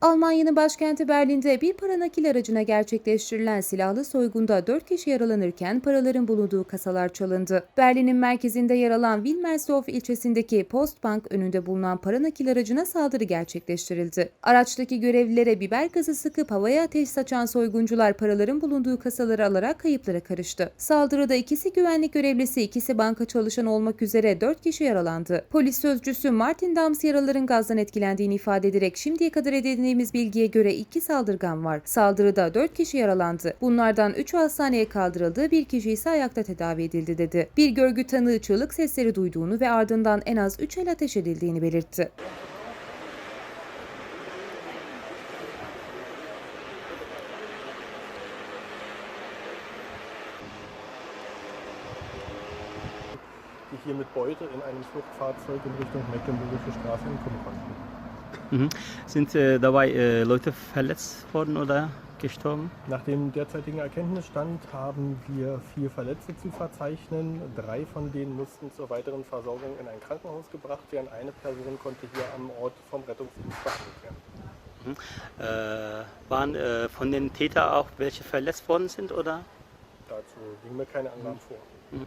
Almanya'nın başkenti Berlin'de bir para nakil aracına gerçekleştirilen silahlı soygunda 4 kişi yaralanırken paraların bulunduğu kasalar çalındı. Berlin'in merkezinde yer alan Wilmersdorf ilçesindeki Postbank önünde bulunan para nakil aracına saldırı gerçekleştirildi. Araçtaki görevlilere biber gazı sıkıp havaya ateş saçan soyguncular paraların bulunduğu kasaları alarak kayıplara karıştı. Saldırıda ikisi güvenlik görevlisi, ikisi banka çalışanı olmak üzere 4 kişi yaralandı. Polis sözcüsü Martin Dams yaralıların gazdan etkilendiğini ifade ederek şimdiye kadar edindiğimiz bilgiye göre iki saldırgan var. Saldırıda 4 kişi yaralandı. Bunlardan 3'ü hastaneye kaldırıldı, bir kişi ise ayakta tedavi edildi dedi. Bir görgü tanığı çığlık sesleri duyduğunu ve ardından en az 3 el ateş edildiğini belirtti. hier mit Beute in einem Fluchtfahrzeug in Richtung Mecklenburgische Straße entkommen konnten. Mhm. Sind äh, dabei äh, Leute verletzt worden oder gestorben? Nach dem derzeitigen Erkenntnisstand haben wir vier Verletzte zu verzeichnen. Drei von denen mussten zur weiteren Versorgung in ein Krankenhaus gebracht werden. Eine Person konnte hier am Ort vom Rettungsdienst behandelt werden. Äh, waren äh, von den Tätern auch welche verletzt worden sind oder? Dazu liegen mir keine Angaben vor. Mhm.